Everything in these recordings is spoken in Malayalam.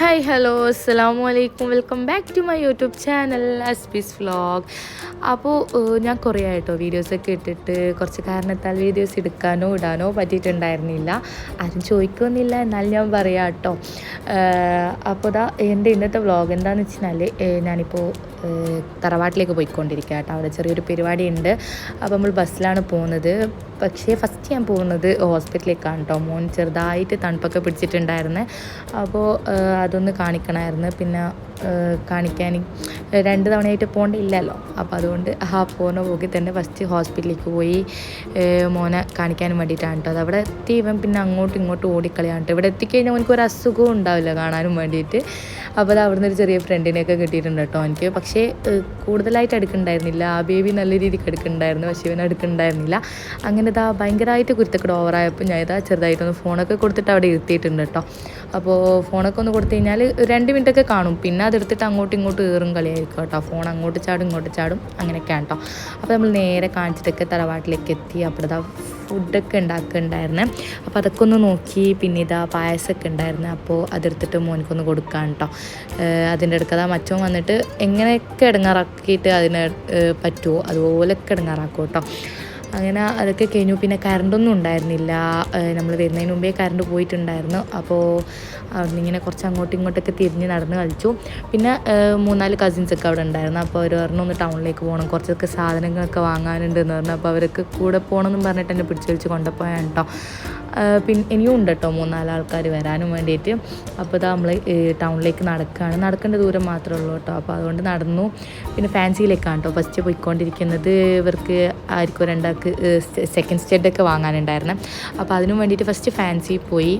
ഹായ് ഹലോ അസ്സാം വലൈക്കും welcome back to my YouTube channel അസ്പീസ് vlog അപ്പോൾ ഞാൻ കുറേ ആയിട്ടോ വീഡിയോസൊക്കെ ഇട്ടിട്ട് കുറച്ച് കാരണത്താൽ വീഡിയോസ് എടുക്കാനോ ഇടാനോ പറ്റിയിട്ടുണ്ടായിരുന്നില്ല. ആരും ചോദിക്കുന്നില്ല എന്നാൽ ഞാൻ പറയാം കേട്ടോ. അപ്പോൾ ഇതാ എന്റെ ഇന്നത്തെ വ്ളോഗ് എന്താണെന്ന് വെച്ചാൽ ഞാനിപ്പോൾ തറവാട്ടിലേക്ക് പോയിക്കൊണ്ടിരിക്കുക കേട്ടോ. അവിടെ ചെറിയൊരു പരിപാടി ഉണ്ട് അപ്പോൾ നമ്മൾ ബസ്സിലാണ് പോകുന്നത്. പക്ഷേ ഫസ്റ്റ് ഞാൻ പോകുന്നത് ഹോസ്പിറ്റലിലേക്കാണ് കേട്ടോ. മോൻ ചെറുതായിട്ട് തണുപ്പൊക്കെ പിടിച്ചിട്ടുണ്ടായിരുന്നു. അപ്പോൾ അതൊന്ന് കാണിക്കണമായിരുന്നു. പിന്നെ കാണിക്കാൻ രണ്ട് തവണയായിട്ട് പോകേണ്ടില്ലല്ലോ അപ്പോൾ അതുകൊണ്ട് ആ പോകുന്ന പോക്കി തന്നെ ഫസ്റ്റ് ഹോസ്പിറ്റലിലേക്ക് പോയി മോനെ കാണിക്കാനും വേണ്ടിയിട്ടാണ് കേട്ടോ അത് അവിടെ എത്തി ഇവൻ പിന്നെ അങ്ങോട്ടും ഇങ്ങോട്ടും ഓടിക്കളിയാണ് കേട്ടോ ഇവിടെ എത്തിക്കഴിഞ്ഞാൽ അവനക്ക് ഒരു അസുഖവും ഉണ്ടാവില്ല കാണാനും വേണ്ടിയിട്ട്. അപ്പോൾ അത് അവിടുന്ന് ഒരു ചെറിയ ഫ്രണ്ടിനെയൊക്കെ കിട്ടിയിട്ടുണ്ട് കേട്ടോ എനിക്ക്. പക്ഷേ കൂടുതലായിട്ട് എടുക്കുന്നുണ്ടായിരുന്നില്ല ആ ബേബി നല്ല രീതിക്ക് എടുക്കുന്നുണ്ടായിരുന്നു പക്ഷേ ഇവൻ എടുക്കുന്നുണ്ടായിരുന്നില്ല അങ്ങനെ ഇതാ ഭയങ്കരമായിട്ട് കുരുത്തക്കട ഓവറായപ്പോൾ ഞാൻ ഇതാ ചെറുതായിട്ടൊന്ന് ഫോണൊക്കെ കൊടുത്തിട്ട് അവിടെ ഇരുത്തിയിട്ടുണ്ട് കേട്ടോ. അപ്പോൾ ഫോണൊക്കെ ഒന്ന് കൊടുത്തു കഴിഞ്ഞാൽ രണ്ട് മിനിറ്റൊക്കെ കാണും. പിന്നെ അതെടുത്തിട്ട് അങ്ങോട്ടും ഇങ്ങോട്ടും ഏറും കളിയായിരിക്കും കേട്ടോ. ഫോൺ അങ്ങോട്ട് ചാടും ഇങ്ങോട്ട് ചാടും. അങ്ങനെയൊക്കെയാണ് കേട്ടോ. അപ്പോൾ നമ്മൾ നേരെ കാണിച്ചിട്ടൊക്കെ തറവാട്ടിലേക്ക് എത്തി. അപ്പോഴത്തെ ഫുഡൊക്കെ ഉണ്ടാക്കുന്നുണ്ടായിരുന്നു അപ്പോൾ അതൊക്കെ ഒന്ന് നോക്കി പിന്നെ ഇതാ പായസമൊക്കെ ഉണ്ടായിരുന്നു. അപ്പോൾ അതെടുത്തിട്ട് മോനിക്കൊന്ന് കൊടുക്കാൻ കേട്ടോ അതിന്റെ അടുക്കതാ മച്ചോൻ വന്നിട്ട് എങ്ങനെയൊക്കെ ഇടങ്ങാറാക്കിയിട്ട് അതിന് പറ്റുമോ അതുപോലെയൊക്കെ ഇടങ്ങാറാക്കും കേട്ടോ അങ്ങനെ അതൊക്കെ കഴിഞ്ഞു. പിന്നെ കറണ്ടൊന്നും ഉണ്ടായിരുന്നില്ല. നമ്മൾ വരുന്നതിന് മുമ്പേ കറണ്ട് പോയിട്ടുണ്ടായിരുന്നു. അപ്പോൾ അവിടുന്ന് ഇങ്ങനെ കുറച്ച് അങ്ങോട്ടും ഇങ്ങോട്ടൊക്കെ തിരിഞ്ഞ് നടന്ന് കളിച്ചു. പിന്നെ മൂന്നാൽ കസിൻസൊക്കെ അവിടെ ഉണ്ടായിരുന്നു. അപ്പോൾ അവർ പറഞ്ഞു ഒന്ന് ടൗണിലേക്ക് പോകണം കുറച്ചൊക്കെ സാധനങ്ങളൊക്കെ വാങ്ങാനുണ്ടെന്ന് പറഞ്ഞു. അപ്പോൾ അവരൊക്കെ കൂടെ പോകണമെന്നും പറഞ്ഞിട്ട് എന്നെ പിടിച്ചു വലിച്ച് കൊണ്ടുപോയാണ് കേട്ടോ പിന്നെ ഇനിയും ഉണ്ട് കേട്ടോ മൂന്നാൽ ആൾക്കാർ വരാനും വേണ്ടിയിട്ട് അപ്പോൾ ഇതാ നമ്മൾ ടൗണിലേക്ക് നടക്കുകയാണ് നടക്കേണ്ട ദൂരം മാത്രമേ ഉള്ളൂ കേട്ടോ അപ്പോൾ അതുകൊണ്ട് നടന്നു. പിന്നെ ഫാൻസിയിലേക്കാണ് കേട്ടോ ഫസ്റ്റ് പോയിക്കൊണ്ടിരിക്കുന്നത്. ഇവർക്ക് ആർക്കും രണ്ടാൾക്ക് സെക്കൻഡ് സ്റ്റെഡൊക്കെ വാങ്ങാനുണ്ടായിരുന്നു. അപ്പോൾ അതിനു വേണ്ടിയിട്ട് ഫസ്റ്റ് ഫാൻസി പോയി.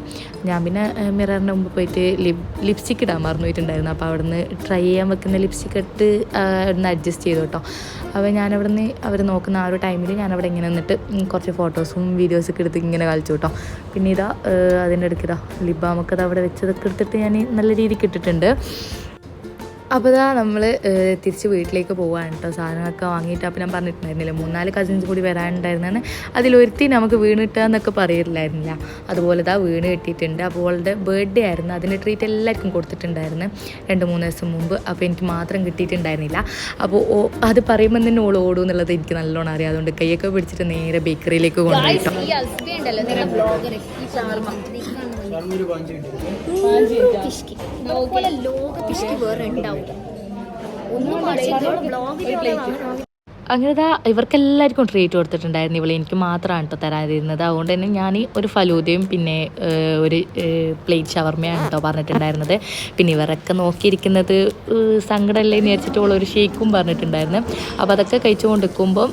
ഞാൻ പിന്നെ മിററിന്റെ മുമ്പ് പോയിട്ട് ലിപ് ലിപ്സ്റ്റിക്ക് ഇടാൻ മറന്നുപോയിട്ടുണ്ടായിരുന്നു. അപ്പോൾ അവിടുന്ന് ട്രൈ ചെയ്യാൻ വെക്കുന്ന ലിപ്സ്റ്റിക് ഇട്ട് ഒന്ന് അഡ്ജസ്റ്റ് ചെയ്തു കേട്ടോ അപ്പോൾ ഞാനവിടുന്ന് അവർ നോക്കുന്ന ആ ഒരു ടൈമിൽ ഞാനവിടെ ഇങ്ങനെ നിന്നിട്ട് കുറച്ച് ഫോട്ടോസും വീഡിയോസൊക്കെ എടുത്ത് ഇങ്ങനെ കളിച്ചു കേട്ടോ പിന്നെ ഇതാ അതിന്റെ ഇടയ്ക്ക് ഇതാ ലിബാമൊക്കെ അവിടെ വെച്ചതൊക്കെ എടുത്തിട്ട് ഞാൻ നല്ല രീതിക്ക് ഇട്ടിട്ടുണ്ട്. അപ്പോൾ ഇതാ നമ്മൾ തിരിച്ച് വീട്ടിലേക്ക് പോകാൻ കേട്ടോ സാധനങ്ങളൊക്കെ വാങ്ങിയിട്ട് അപ്പോൾ ഞാൻ പറഞ്ഞിട്ടുണ്ടായിരുന്നില്ല മൂന്നാൽ കസിൻസ് കൂടി വരാനുണ്ടായിരുന്നാണ് അതിലൊരുത്തി നമുക്ക് വീണ് കിട്ടുക എന്നൊക്കെ പറയില്ലായിരുന്നില്ല അതുപോലെ ഇതാ വീണ് കിട്ടിയിട്ടുണ്ട്. അപ്പോൾ അവളുടെ ബർത്ത്ഡേ ആയിരുന്നു. അതിന്റെ ട്രീറ്റ് എല്ലാവർക്കും കൊടുത്തിട്ടുണ്ടായിരുന്നു രണ്ട് മൂന്ന് ദിവസം മുമ്പ്. അപ്പോൾ എനിക്ക് മാത്രം കിട്ടിയിട്ടുണ്ടായിരുന്നില്ല. അപ്പോൾ അത് പറയുമ്പോൾ തന്നെ ഓൾ ഓടും എന്നുള്ളത് എനിക്ക് നല്ലോണം അറിയാം. അതുകൊണ്ട് കൈയൊക്കെ പിടിച്ചിട്ട് നേരെ ബേക്കറിയിലേക്ക് കൊണ്ടുപോയിട്ടോ ലോക വേറെ ഉണ്ടാവും ഒന്നും ബ്ലോഗിലുള്ള അങ്ങനെ ഇവർക്കെല്ലാവർക്കും ട്രീറ്റ് കൊടുത്തിട്ടുണ്ടായിരുന്നു. ഇവളെ എനിക്ക് മാത്രമാണ് കേട്ടോ തരാതിരുന്നത്. അതുകൊണ്ട് തന്നെ ഞാൻ ഒരു ഫലൂദയും പിന്നെ ഒരു പ്ലേറ്റ് ഷവർമയാണ് കേട്ടോ പറഞ്ഞിട്ടുണ്ടായിരുന്നത്. പിന്നെ ഇവരൊക്കെ നോക്കിയിരിക്കുന്നത് സങ്കടമല്ലേ എന്ന് വിചാരിച്ചിട്ട് ഓളൊരു ഷേക്കും പറഞ്ഞിട്ടുണ്ടായിരുന്നു. അപ്പോൾ അതൊക്കെ കഴിച്ചു കൊണ്ടിരിക്കുമ്പം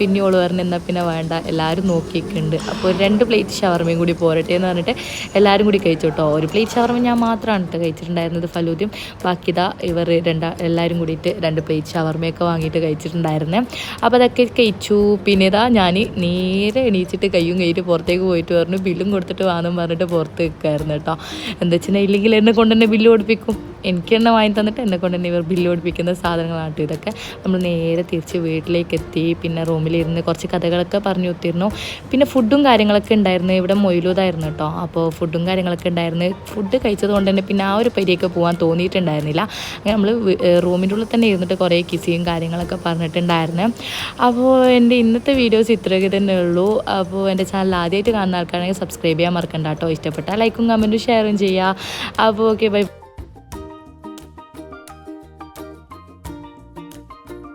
പിന്നെ ഓൾ പറഞ്ഞു എന്നാൽ പിന്നെ വേണ്ട എല്ലാവരും നോക്കിയിട്ടുണ്ട്. അപ്പോൾ രണ്ട് പ്ലേറ്റ് ഷവർമയും കൂടി പോരട്ടെ എന്ന് പറഞ്ഞിട്ട് എല്ലാവരും കൂടി കഴിച്ചു കേട്ടോ ഒരു പ്ലേറ്റ് ഷവർമ ഞാൻ മാത്രമാണ് കേട്ടോ കഴിച്ചിട്ടുണ്ടായിരുന്നത് ഫലൂദയും. ബാക്കി ഇതാ ഇവർ രണ്ടാ എല്ലാവരും കൂടിയിട്ട് രണ്ട് പ്ലേറ്റ് ഷവർമയൊക്കെ വാങ്ങിയിട്ട് കഴിച്ചിട്ടുണ്ടായിരുന്നു. അപ്പോൾ അതൊക്കെ കഴിച്ചു. പിന്നെ ഇതാ ഞാൻ നേരെ എണീച്ചിട്ട് കയ്യും കയ്യിട്ട് പുറത്തേക്ക് പോയിട്ട് പറഞ്ഞു ബില്ലും കൊടുത്തിട്ട് വാങ്ങും പറഞ്ഞിട്ട് പുറത്ത് നിൽക്കായിരുന്നു കേട്ടോ. എന്താ വെച്ചാൽ ഇല്ലെങ്കിൽ എന്നെ കൊണ്ട് തന്നെ ബില്ല് കൊടുപ്പിക്കും. എനിക്ക് തന്നെ വാങ്ങി തന്നിട്ട് എന്നെ കൊണ്ട് തന്നെ ഇവർ ബില്ല് ഓടിപ്പിക്കുന്ന സാധനങ്ങളാണ് ഇതൊക്കെ. നമ്മൾ നേരെ തിരിച്ച് വീട്ടിലേക്ക് എത്തി പിന്നെ റൂമിലിരുന്ന് കുറച്ച് കഥകളൊക്കെ പറഞ്ഞു ഒത്തിരുന്നു പിന്നെ ഫുഡും കാര്യങ്ങളൊക്കെ ഉണ്ടായിരുന്നു. ഇവിടെ മൊയിലൂതായിരുന്നു കേട്ടോ. അപ്പോൾ ഫുഡും കാര്യങ്ങളൊക്കെ ഉണ്ടായിരുന്നു. ഫുഡ് കഴിച്ചത് കൊണ്ട് തന്നെ പിന്നെ ആ ഒരു പരിയൊക്കെ പോകാൻ തോന്നിയിട്ടുണ്ടായിരുന്നില്ല. അങ്ങനെ നമ്മൾ റൂമിന്റെ ഉള്ളിൽ തന്നെ ഇരുന്നിട്ട് കുറേ കിസിയും കാര്യങ്ങളൊക്കെ പറഞ്ഞിട്ടുണ്ടായിരുന്നു. അപ്പോൾ എന്റെ ഇന്നത്തെ വീഡിയോസ് ഇത്രയൊക്കെ തന്നെ ഉള്ളൂ. അപ്പോൾ എന്റെ ചാനൽ ആദ്യമായിട്ട് കാണുന്ന ആൾക്കാണെങ്കിൽ സബ്സ്ക്രൈബ് ചെയ്യാൻ മറക്കണ്ട കേട്ടോ. ഇഷ്ടപ്പെട്ട ലൈക്കും കമന്റും ഷെയറും ചെയ്യുക. അപ്പോൾ ഓക്കെ ബൈ